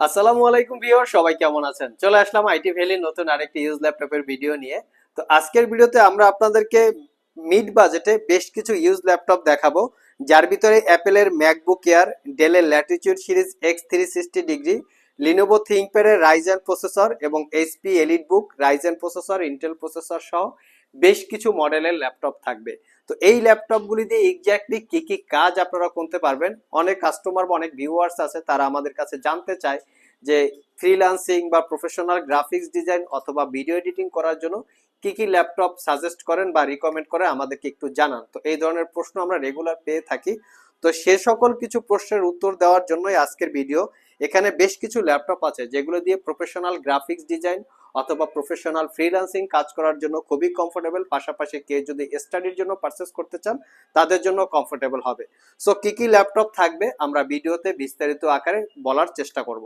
আসসালামু আলাইকুম ভিউয়ার, সবাই কেমন আছেন? চলে আসলাম আইটি ভ্যালি নতুন আরেকটি ইউজ ল্যাপটপের ভিডিও নিয়ে। তো আজকের ভিডিওতে আমরা আপনাদেরকে মিড বাজেটে বেশ কিছু ইউজ ল্যাপটপ দেখাবো, যার ভিতরে অ্যাপেলের ম্যাকবুক এয়ার ডেলের Latitude series X three sixty degree Lenovo থিঙ্কপ্যাডের Ryzen processor এবং HP Elite Book Ryzen processor Intel processor সহ বেশ কিছু মডেলের ল্যাপটপ থাকবে। তো এই ল্যাপটপগুলি দিয়ে এক্স্যাক্টলি কি কি কাজ আপনারা করতে পারবেন। অনেক কাস্টমার বা অনেক ভিউয়ার্স আছে, তারা আমাদের কাছে জানতে চায় যে ফ্রিল্যান্সিং বা প্রফেশনাল গ্রাফিক্স ডিজাইন অথবা ভিডিও এডিটিং করার জন্য কি কি ল্যাপটপ সাজেস্ট করেন বা রিকমেন্ড করে আমাদেরকে একটু জানান। তো এই ধরনের প্রশ্ন আমরা রেগুলার পেয়ে থাকি। তো সে সকল কিছু প্রশ্নের উত্তর দেওয়ার জন্যই আজকের ভিডিও এখানে বেশ কিছু ল্যাপটপ আছে যেগুলো দিয়ে প্রফেশনাল গ্রাফিক্স ডিজাইন অথবা প্রফেশনাল ফ্রিল্যান্সিং কাজ করার জন্য খুবই কমফোর্টেবল পাশাপাশি কেউ যদি স্টাডির জন্য পারচেস করতে চান, তাদের জন্য কমফোর্টেবল হবে। সো কি কি ল্যাপটপ থাকবে আমরা ভিডিওতে বিস্তারিত আকারে বলার চেষ্টা করব।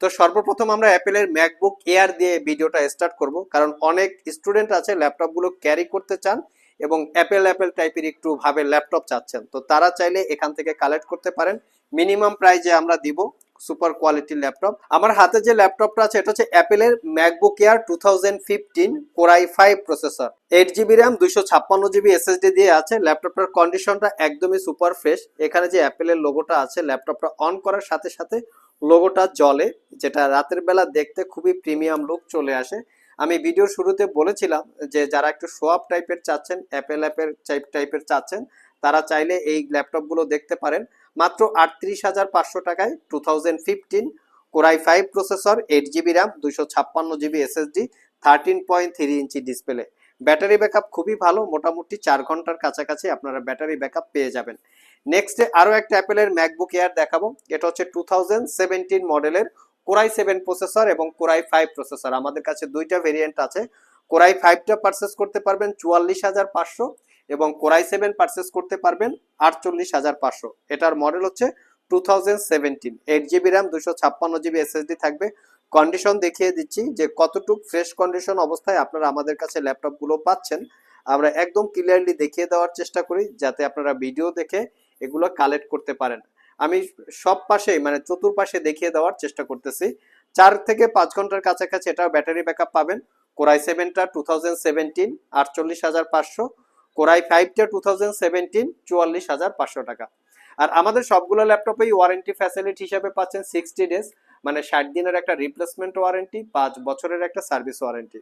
তো, সর্বপ্রথম আমরা অ্যাপেলের ম্যাকবুক এয়ার দিয়ে ভিডিওটা স্টার্ট করব। কারণ অনেক স্টুডেন্ট আছে ল্যাপটপগুলো ক্যারি করতে চান এবং অ্যাপেল অ্যাপেল টাইপের একটু ভাবে ল্যাপটপ চাচ্ছেন। তো, তারা চাইলে এখান থেকে কালেক্ট করতে পারেন। মিনিমাম প্রাইজে আমরা দিব সুপার কোয়ালিটির ল্যাপটপ আমার হাতে যে ল্যাপটপটা আছে, এটা হচ্ছে অ্যাপেলের MacBook Air two thousand fifteen Core i five processor eight GB RAM দুইশো ছাপ্পান্ন জিবি এসএসডি দিয়ে আছে। ল্যাপটপটার কন্ডিশনটা একদমই সুপার ফ্রেশ এখানে যে অ্যাপেলের লোগোটা আছে ল্যাপটপটা অন করার সাথে সাথে লোগোটা জলে যেটা রাতের বেলা দেখতে খুবই প্রিমিয়াম লুক চলে আসে। আমি ভিডিওর শুরুতে বলেছিলাম যে, যারা একটু আপ টাইপের চাচ্ছেন অ্যাপেল অ্যাপের টাইপের চাচ্ছেন, তারা চাইলে এই ল্যাপটপগুলো দেখতে পারেন। মাত্র আটত্রিশ হাজার পাঁচশো টাকায় two thousand fifteen Core i five processor eight GB RAM দুইশো ছাপ্পান্ন GB SSD thirteen point three inch display battery backup খুবই ভালো, মোটামুটি চার ঘণ্টার কাছাকাছি আপনারা ব্যাটারি ব্যাকআপ পেয়ে যাবেন। নেক্সটে আরও একটা অ্যাপেলের ম্যাকবুক এয়ার দেখাবো, এটা হচ্ছে টু থাউজেন্ড সেভেন্টিন মডেলের কোরাই সেভেন প্রসেসর এবং কোরাই ফাইভ প্রসেসর। আমাদের কাছে দুইটা ভেরিয়েন্ট আছে, কোরাই ফাইভটা পারচেস করতে পারবেন চুয়াল্লিশ হাজার পাঁচশো এবং কোরাই সেভেন পারচেস করতে পারবেন আটচল্লিশ হাজার পাঁচশো। এটার মডেল হচ্ছে two thousand seventeen eight GB RAM দুশো ছাপ্পান্ন জিবি এসএসডি থাকবে। কন্ডিশন দেখিয়ে দিচ্ছি যে কতটুক ফ্রেশ কন্ডিশন অবস্থায় আপনারা আমাদের কাছে ল্যাপটপগুলো পাচ্ছেন। আমরা একদম ক্লিয়ারলি দেখিয়ে দেওয়ার চেষ্টা করি যাতে আপনারা ভিডিও দেখে এগুলো কালেক্ট করতে পারেন। আমি সব পাশেই মানে চতুর্পাশে দেখিয়ে দেওয়ার চেষ্টা করতেছি। চার থেকে পাঁচ ঘণ্টার কাছাকাছি এটা ব্যাটারি ব্যাকআপ পাবেন। কোরাই সেভেনটা টু থাউজেন্ড সেভেন্টিন আটচল্লিশ হাজার পাঁচশো। কোরাই ফাইভটা টু থাউজেন্ড সেভেন্টিন চুয়াল্লিশ হাজার পাঁচশো টাকা। আর আমাদের সবগুলো ল্যাপটপেই ওয়ারেন্টি ফ্যাসিলিটি হিসাবে পাচ্ছেন সিক্সটি ডেজ মানে ষাট দিনের একটা রিপ্লেসমেন্ট ওয়ারেন্টি পাঁচ বছরের একটা সার্ভিস ওয়ারেন্টি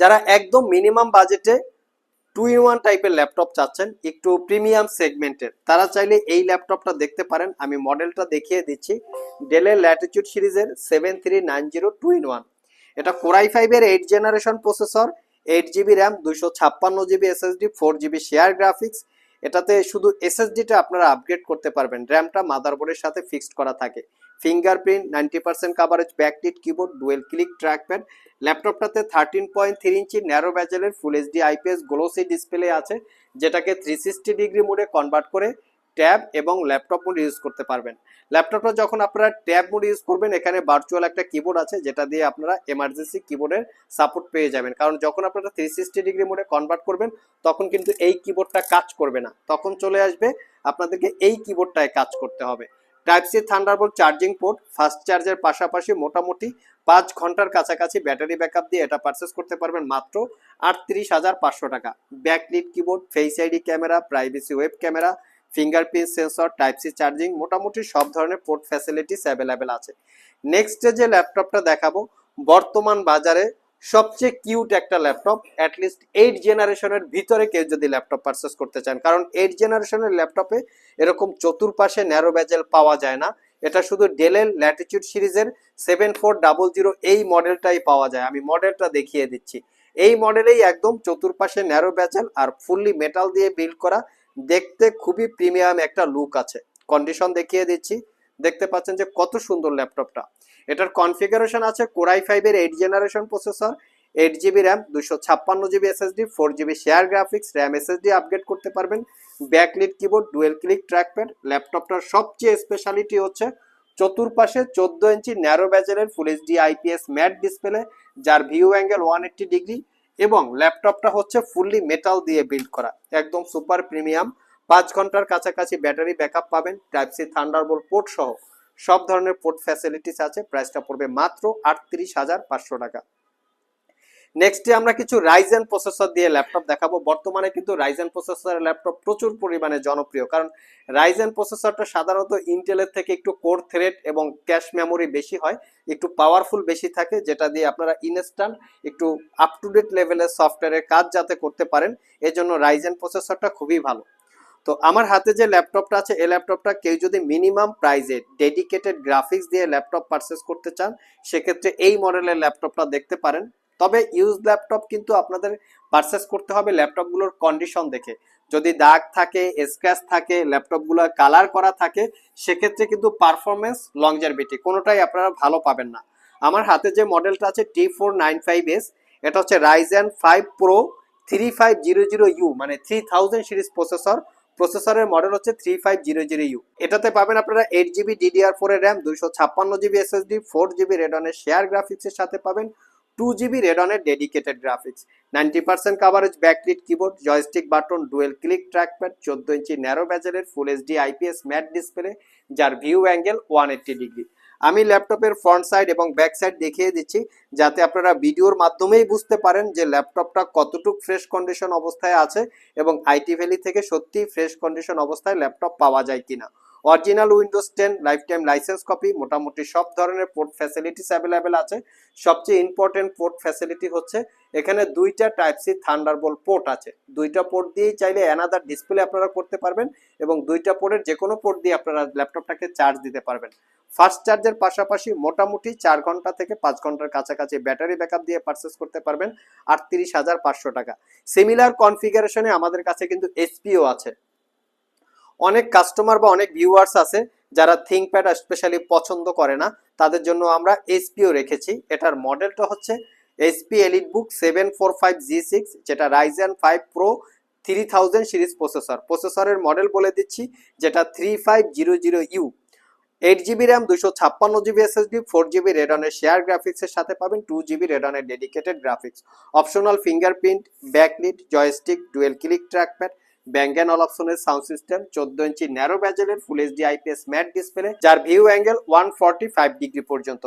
যারা একদম মিনিমাম বাজেটে টু ইন ওয়ান টাইপের ল্যাপটপ চাচ্ছেন, একটু প্রিমিয়াম সেগমেন্টের তারা চাইলে এই ল্যাপটপটা দেখতে পারেন। আমি মডেলটা দেখিয়ে দিচ্ছি। ডেলের ল্যাটিটিউড সিরিজের seven three nine zero two in one এটা কোরাই ফাইভের eight generation processor eight GB RAM দুইশো ছাপ্পান্ন GB SSD four GB share graphics এটাতে শুধু এসএসডিটা আপনারা আপগ্রেড করতে পারবেন। র্যামটা মাদারবোর্ডের সাথে ফিক্সড করা থাকে। Fingerprint ninety percent coverage backlit keyboard dual click trackpad ল্যাপটপটাতে thirteen point three inch narrow ব্যাজেলের full HD IPS glossy display আছে, যেটাকে থ্রি সিক্সটি ডিগ্রি মোডে কনভার্ট করে ট্যাব এবং ল্যাপটপ মোড ইউজ করতে পারবেন। ল্যাপটপটা যখন আপনারা ট্যাব মোড ইউজ করবেন, এখানে ভার্চুয়াল একটা কিবোর্ড আছে, যেটা দিয়ে আপনারা এমার্জেন্সি কিবোর্ডের সাপোর্ট পেয়ে যাবেন। কারণ যখন আপনারা থ্রি সিক্সটি ডিগ্রি মোডে কনভার্ট করবেন, তখন কিন্তু এই কিবোর্ডটা কাজ করবে না। তখন চলে আসবে আপনাদেরকে এই কিবোর্ডটায় কাজ করতে হবে। Type C Thunderbolt charging port fast চার্জের পাশাপাশি মোটামুটি পাঁচ ঘণ্টার কাছাকাছি ব্যাটারি ব্যাকআপ দিয়ে এটা পারচেস করতে পারবেন মাত্র আটত্রিশ হাজার পাঁচশো টাকা। Backlit keyboard face ID camera privacy web camera fingerprint sensor type C charging মোটামুটি সব ধরনের পোর্ট ফ্যাসিলিটিস অ্যাভেলেবেল আছে। নেক্সট যে ল্যাপটপটা দেখাবো, বর্তমান বাজারে সবচেয়ে কিউট একটা ল্যাপটপ অ্যাটলিস্ট এইট জেনারেশনের ভিতরে কেউ যদি ল্যাপটপ পারচেস করতে চান, কারণ এইট জেনারেশনের ল্যাপটপে এরকম চতুর্পাশে ন্যারো ব্যাজেল পাওয়া যায় না। এটা শুধু ডেলের ল্যাটিটিউড সিরিজের সেভেন ফোর ডাবল জিরো এই মডেলটাই পাওয়া যায়। আমি মডেলটা দেখিয়ে দিচ্ছি। এই মডেলেই একদম চতুর্পাশে ন্যারো ব্যাজেল আর ফুললি মেটাল দিয়ে বিল্ড করা দেখতে খুবই প্রিমিয়াম একটা লুক আছে। কন্ডিশন দেখিয়ে দিচ্ছি। দেখতে পাচ্ছেন যে কত সুন্দর ল্যাপটপটা। এটার কনফিগারেশন আছে কোরাই ফাইভের eight generation processor eight GB RAM দুশো ছাপ্পান্ন GB SSD four GB share graphics RAM SSD upgrade করতে পারবেন। Backlit keyboard dual click trackpad ল্যাপটপটার সবচেয়ে স্পেশালিটি হচ্ছে চতুর্পাশে চোদ্দ inch narrow ব্যাজেলের full HD IPS matte display যার view angle one eighty degree এবং ল্যাপটপটা হচ্ছে ফুললি মেটাল দিয়ে বিল্ড করা। একদম সুপার প্রিমিয়াম পাঁচ ঘণ্টার কাছাকাছি ব্যাটারি ব্যাকআপ পাবেন টাইপ সি থান্ডারবোল পোর্ট সহ। সব ধরনের পোর্ট ফ্যাসিলিটিস আছে প্রাইসটা পড়বে মাত্র আটত্রিশ হাজার পাঁচশো টাকা। নেক্সটে আমরা কিছু রাইজেন প্রসেসর দিয়ে ল্যাপটপ দেখাবো। বর্তমানে কিন্তু রাইজেন প্রসেসরের ল্যাপটপ প্রচুর পরিমাণে জনপ্রিয়। কারণ রাইজেন প্রসেসরটা সাধারণত ইন্টেলের থেকে একটু কোর থ্রেড এবং ক্যাশ মেমোরি বেশি হয়, একটু পাওয়ারফুল বেশি থাকে, যেটা দিয়ে আপনারা ইনস্ট্যান্ট একটু আপ টু ডেট লেভেলের সফটওয়্যারের কাজ যাতে করতে পারেন। এজন্য রাইজেন প্রসেসরটা খুবই ভালো। তো আমার হাতে যে ল্যাপটপটা আছে, এই ল্যাপটপটা কেউ যদি মিনিমাম প্রাইজে ডেডিকেটেড গ্রাফিক্স দিয়ে ল্যাপটপ পারচেস করতে চান, সেক্ষেত্রে এই মডেলের ল্যাপটপটা দেখতে পারেন। তবে ইউজ ল্যাপটপ কিন্তু আপনাদের পারচেস করতে হবে ল্যাপটপগুলোর কন্ডিশন দেখে। যদি দাগ থাকে স্ক্র্যাচ থাকে ল্যাপটপগুলো কালার করা থাকে, সেক্ষেত্রে কিন্তু পারফরমেন্স লংজারবিটি কোনোটাই আপনারা ভালো পাবেন না। আমার হাতে যে মডেলটা আছে T four nine five S এটা হচ্ছে Ryzen five pro three five zero zero U মানে থ্রি থাউজেন্ড সিরিজ প্রসেসর প্রসেসরের মডেল হচ্ছে three five zero zero U এটাতে পাবেন আপনারা এইট জিবি ডিডিআর ফোর এর র্যাম দুইশো ছাপ্পান্ন জিবি এসএসডি ফোর জিবি রেডনের শেয়ার গ্রাফিক্সের সাথে পাবেন। Two GB রেডনের dedicated graphics ninety percent coverage backlit keyboard joystick button dual click trackpad চোদ্দ inch narrow ব্যাজেলের full HD IPS matte display যার view angle one eighty degree আমি ল্যাপটপের front side এবং back side দেখিয়ে দিচ্ছি, যাতে আপনারা ভিডিওর মাধ্যমেই বুঝতে পারেন যে ল্যাপটপটা কতটুকু ফ্রেশ কন্ডিশন অবস্থায় আছে এবং আইটি ভ্যালি থেকে সত্যিই ফ্রেশ কন্ডিশন অবস্থায় ল্যাপটপ পাওয়া যায় কিনা। Original Windows ten lifetime license copy মোটামুটি সব ধরনের পোর্ট ফ্যাসিলিটিস অ্যাভেলেবেল আছে। সবচেয়ে ইম্পর্টেন্ট পোর্ট ফ্যাসিলিটি হচ্ছে, এখানে দুইটা টাইপ সি থান্ডারবোল্ট পোর্ট আছে। দুইটা পোর্ট দিয়েই চাইলে অ্যানাদার ডিসপ্লে আপনারা করতে পারবেন এবং দুইটা পোর্টের যে কোনো পোর্ট দিয়ে আপনারা ল্যাপটপটাকে চার্জ দিতে পারবেন। ফাস্ট চার্জের পাশাপাশি মোটামুটি চার ঘণ্টা থেকে পাঁচ ঘণ্টার কাছাকাছি ব্যাটারি ব্যাকআপ দিয়ে পারচেস করতে পারবেন, আটত্রিশ হাজার পাঁচশো টাকা। সিমিলার কনফিগারেশনে আমাদের কাছে কিন্তু এসপিও আছে। অনেক কাস্টমার বা অনেক ভিউয়ার্স আছে যারা থিঙ্কপ্যাড স্পেশালি পছন্দ করে না। তাদের জন্য আমরা এসপিও রেখেছি। এটার মডেলটা হচ্ছে HP Elite Book seven four five G six যেটা Ryzen five pro three thousand series processor প্রসেসরের মডেল বলে দিচ্ছি, যেটা three five zero zero U eight GB RAM দুশো ছাপ্পান্ন জিবি এসএসডি ফোর জিবি রেডনের শেয়ার গ্রাফিক্সের সাথে পাবেন two GB রেডনের dedicated graphics optional fingerprint backlit joystick dual click trackpad Bang and all অপশনের সাউন্ড সিস্টেম চোদ্দ inch narrow ব্যাজেলের full HD IPS matte display যার view angle one forty five degree পর্যন্ত।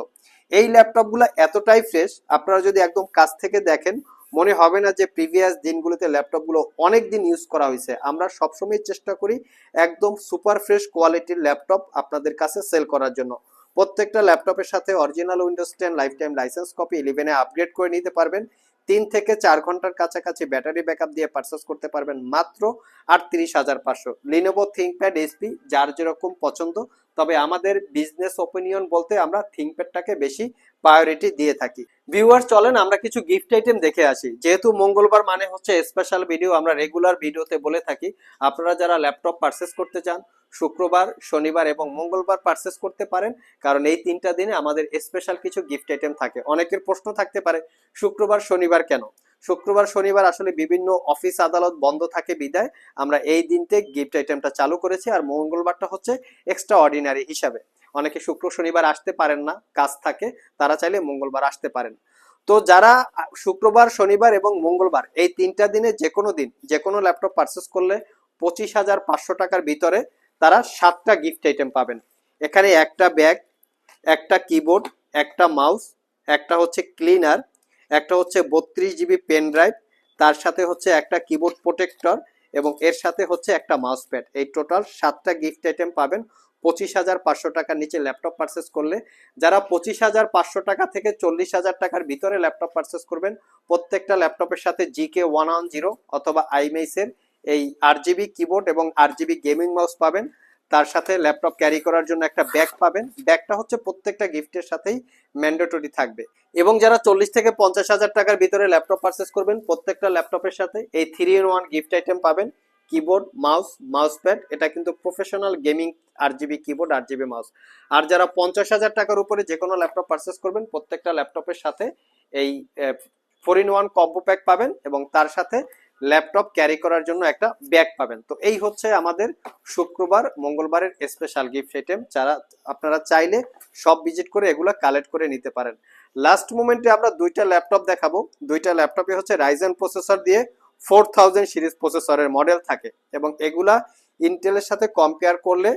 এই ল্যাপটপগুলো এতটাই ফ্রেশ আপনারা যদি একদম কাছ থেকে দেখেন, মনে হবে না যে প্রিভিয়াস দিনগুলোতে ল্যাপটপগুলো অনেক দিন ইউজ করা হয়েছে। আমরা সবসময় চেষ্টা করি একদম সুপার ফ্রেশ কোয়ালিটির ল্যাপটপ আপনাদের কাছে সেল করার জন্য। প্রত্যেকটা ল্যাপটপের সাথে original Windows ten lifetime license copy ইলেভেনে আপগ্রেড করে নিতে পারবেন। তিন থেকে চার ঘণ্টার কাছাকাছি ব্যাটারি ব্যাকআপ দিয়ে পারচেস করতে পারবেন মাত্র আটত্রিশ হাজার পাঁচশো। লিনোভো থিঙ্কপ্যাড এসপি যার যেরকম পছন্দ, তবে আমাদের বিজনেস ওপিনিয়ন বলতে আমরা থিঙ্কপ্যাডটাকে বেশি প্রায়োরিটি দিয়ে থাকি। ভিউয়ার চলেন, আমরা কিছু গিফট আইটেম দেখে আসি। যেহেতু মঙ্গলবার মানে হচ্ছে স্পেশাল ভিডিও আমরা রেগুলার ভিডিওতে বলে থাকি। আপনারা যারা ল্যাপটপ পারচেস করতে চান, শুক্রবার, শনিবার এবং মঙ্গলবার পারচেস করতে পারেন। কারণ এই তিনটা দিনে আমাদের স্পেশাল কিছু গিফট আইটেম থাকে। অনেকের প্রশ্ন থাকতে পারে, শুক্রবার, শনিবার কেন? শুক্রবার, শনিবার আসলে বিভিন্ন অফিস আদালত বন্ধ থাকে বিদায়। আমরা এই দিনতে গিফট আইটেমটা চালু করেছি। আর মঙ্গলবারটা হচ্ছে এক্সট্রা অর্ডিনারি হিসাবে। অনেকে শুক্র শনিবার আসতে পারেন না, কাজ থাকে, তারা চাইলে মঙ্গলবার আসতে পারেন। তো যারা শুক্রবার, শনিবার এবং মঙ্গলবার এই তিনটা দিনে যে কোনো দিন যে কোনো ল্যাপটপ পারচেস করলে পঁচিশ হাজার পাঁচশো টাকার ভিতরে তারা সাতটা গিফট আইটেম পাবেন। এখানে একটা ব্যাগ একটা কিবোর্ড একটা মাউস একটা হচ্ছে ক্লিনার একটা হচ্ছে বত্রিশ জিবি পেন ড্রাইভ তার সাথে হচ্ছে একটা কিবোর্ড প্রোটেক্টর এবং এর সাথে হচ্ছে একটা মাউস প্যাড এই টোটাল সাতটা গিফট আইটেম পাবেন। পঁচিশ হাজার পাঁচশো টাকার নিচে ল্যাপটপ পারচেস করলে, যারা পঁচিশ হাজার পাঁচশো টাকা থেকে চল্লিশ হাজার টাকার ভিতরে ল্যাপটপ পারচেস করবেন, প্রত্যেকটা ল্যাপটপের সাথে জিকে ওয়ান ওয়ান জিরো অথবা আইমেইসের এই আট জিবি কিবোর্ড এবং আট জিবি গেমিং মাউস পাবেন। তার সাথে ল্যাপটপ ক্যারি করার জন্য একটা ব্যাগ পাবেন। ব্যাগটা হচ্ছে প্রত্যেকটা গিফটের সাথেই ম্যান্ডেটরি থাকবে। এবং যারা চল্লিশ থেকে পঞ্চাশ হাজার টাকার ভিতরে ল্যাপটপ পারচেস করবেন, প্রত্যেকটা ল্যাপটপের সাথে এই three in one gift item পাবেন। কিবোর্ড মাউস মাউস প্যাড এটা কিন্তু প্রফেশনাল গেমিং আট জিবি কিবোর্ড আট জিবি মাউস আর যারা পঞ্চাশ হাজার টাকার উপরে যে কোনো ল্যাপটপ পারচেস করবেন, প্রত্যেকটা ল্যাপটপের সাথে এই four in one combo pack পাবেন এবং তার সাথে ল্যাপটপ ক্যারি করার জন্য একটা ব্যাগ পাবেন। তো এই হচ্ছে আমাদের শুক্রবার, মঙ্গলবারের স্পেশাল গিফট আইটেম যারা, আপনারা চাইলে সব ভিজিট করে এগুলো কালেক্ট করে নিতে পারেন। লাস্ট মোমেন্টে আমরা দুইটা ল্যাপটপ দেখাবো। দুইটা ল্যাপটপে হচ্ছে রাইজেন প্রসেসর দিয়ে ফোর থাউজেন্ড সিরিজ প্রসেসরের মডেল থাকে এবং এগুলা ইন্টেলের সাথে কম্পেয়ার করলে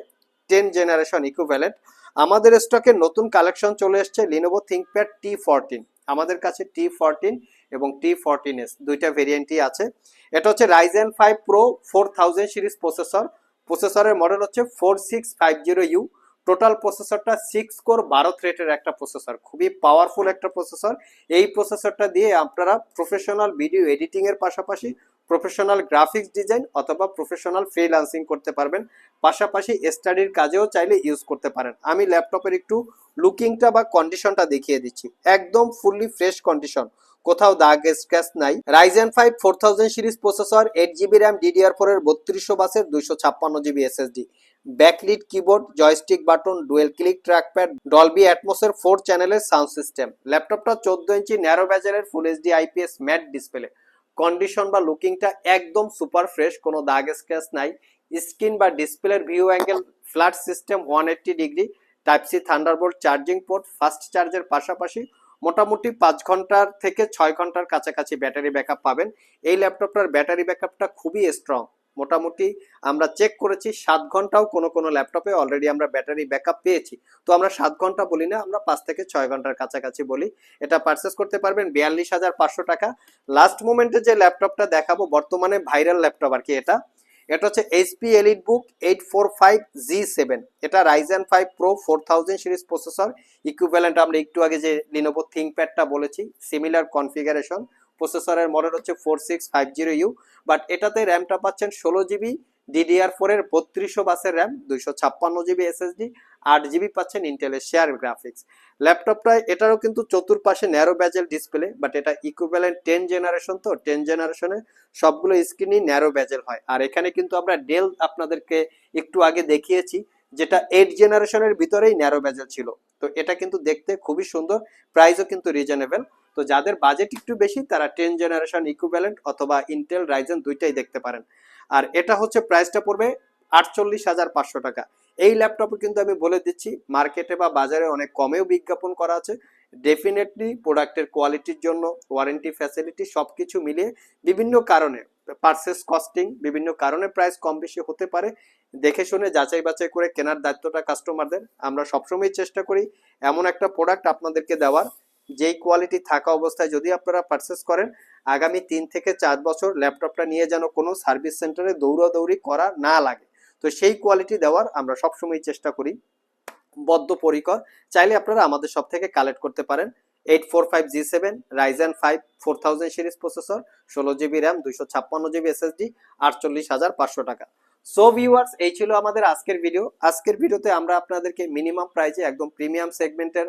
টেন জেনারেশন ইকুভ্যালেন্ট আমাদের স্টকে নতুন কালেকশন চলে এসেছে লিনোভো থিঙ্কপ্যাড টি ফোরটিন আমাদের কাছে টি ফোরটিন এবং টি ফোরটিন এস দুইটা ভেরিয়েন্টই আছে। এটা হচ্ছে Ryzen five pro four thousand series processor. প্রসেসরের মডেল হচ্ছে four six five zero U total প্রসেসরটা six core বারো থ্রেটের একটা প্রসেসর খুবই পাওয়ারফুল একটা প্রসেসর এই প্রসেসরটা দিয়ে আপনারা প্রফেশনাল ভিডিও এডিটিং এর পাশাপাশি প্রফেশনাল গ্রাফিক্স ডিজাইন অথবা প্রফেশনাল ফ্রিল্যান্সিং করতে পারবেন। পাশাপাশি স্টাডির কাজেও চাইলে ইউজ করতে পারেন। আমি ল্যাপটপের একটু লুকিংটা বা কন্ডিশনটা দেখিয়ে দিচ্ছি। একদম ফুললি ফ্রেশ কন্ডিশন কোথাও দাগ স্ক্র্যাচ নাই। Ryzen five four thousand series processor eight GB RAM DDR four এর বত্রিশশো বাসের দুইশো ছাপ্পান্ন GB SSD backlit keyboard, joystick button, dual click trackpad, Dolby অ্যাটমসের four চ্যানেলের সাউন্ড সিস্টেম। ল্যাপটপটা চোদ্দ inch, narrow ব্যাজারের full HD IPS matte display. Condition বা লুকিংটা একদম সুপার ফ্রেশ, কোনো দাগ স্ক্র্যাচ নাই। স্ক্রিন বা ডিসপ্লের view angle, flat system one eighty degree, type C Thunderbolt charging port, fast চার্জের পাশাপাশি মোটামুটি পাঁচ ঘণ্টার থেকে ছয় ঘণ্টার কাছাকাছি ব্যাটারি ব্যাকআপ পাবেন। এই ল্যাপটপটার ব্যাটারি ব্যাকআপটা খুবই স্ট্রং মোটামুটি আমরা চেক করেছি, সাত ঘন্টাও কোনো কোনো ল্যাপটপে অলরেডি আমরা ব্যাটারি ব্যাকআপ পেয়েছি। তো আমরা সাত ঘণ্টা বলি না, আমরা পাঁচ থেকে ছয় ঘণ্টার কাছাকাছি বলি। এটা পারচেস করতে পারবেন বিয়াল্লিশ হাজার পাঁচশো টাকা। লাস্ট মোমেন্টে যে ল্যাপটপটা দেখাবো, বর্তমানে ভাইরাল ল্যাপটপ আর কি এটা। এটা হচ্ছে HP Elite Book eight four five G seven এটা Ryzen five pro four thousand series processor equivalent আমরা একটু আগে যে লিনোভো থিঙ্কপ্যাডটা বলেছি সিমিলার কনফিগারেশন প্রসেসরের মডেল হচ্ছে four six five zero U but এটাতে র্যামটা পাচ্ছেন ষোলো জিবি ডিডিআর ফোর এর বত্রিশশো বাসের র্যাম, দুইশো ছাপ্পান্ন জিবি এসএসডি আট জিবি পাচ্ছেন ইন্টেলের শেয়ার গ্রাফিক্স ল্যাপটপটায় এটারও কিন্তু চতুর্পাশে ন্যারো ব্যাজেল ডিসপ্লে বাট এটা ইকুইভ্যালেন্ট টেন জেনারেশন তো টেন জেনারেশনে সবগুলো স্ক্রিনই ন্যারো ব্যাজেল হয়। আর এখানে কিন্তু আমরা ডেল আপনাদেরকে একটু আগে দেখিয়েছি, যেটা এইট জেনারেশনের ভিতরেই ন্যারো ব্যাজেল ছিল। তো এটা কিন্তু দেখতে খুবই সুন্দর প্রাইসও কিন্তু রিজনেবল তো যাদের বাজেট একটু বেশি, তারা টেন জেনারেশন ইকুইভ্যালেন্ট অথবা ইন্টেল রাইজেন দুইটাই দেখতে পারেন। আর এটা হচ্ছে প্রাইসটা পড়বে আটচল্লিশ হাজার পাঁচশো টাকা। এই ল্যাপটপে কিন্তু আমি বলে দিচ্ছি মার্কেটে বা বাজারে অনেক কমেও বিজ্ঞাপন করা আছে। ডেফিনেটলি প্রোডাক্টের কোয়ালিটির জন্য ওয়ারেন্টি ফ্যাসিলিটি সব কিছু মিলিয়ে বিভিন্ন কারণে পার্সেস কস্টিং বিভিন্ন কারণে প্রাইস কম বেশি হতে পারে। দেখে শুনে যাচাই বাছাই করে কেনার দায়িত্বটা কাস্টমারদের আমরা সবসময় চেষ্টা করি, এমন একটা প্রোডাক্ট আপনাদেরকে দেওয়ার। যেই কোয়ালিটি থাকা অবস্থায় যদি আপনারা পারচেস করেন, আগামী তিন থেকে চার বছর ল্যাপটপটা নিয়ে যেন কোনো সার্ভিস সেন্টারে দৌড়াদৌড়ি করা না লাগে। তো সেই কোয়ালিটি দেওয়ার আমরা সবসময় চেষ্টা করি। বদ্ধপরিকর। চাইলে আপনারা আমাদের সব থেকে কালেক্ট করতে পারেন। Eight four five G seven Ryzen five four thousand series processor ষোলো জিবি র্যাম দুইশো ছাপ্পান্ন জিবি এসএসডি আটচল্লিশ হাজার পাঁচশো টাকা। সো ভিউয়ার্স এই ছিল আমাদের আজকের ভিডিও আজকের ভিডিওতে আমরা আপনাদেরকে মিনিমাম প্রাইজে একদম প্রিমিয়াম সেগমেন্টের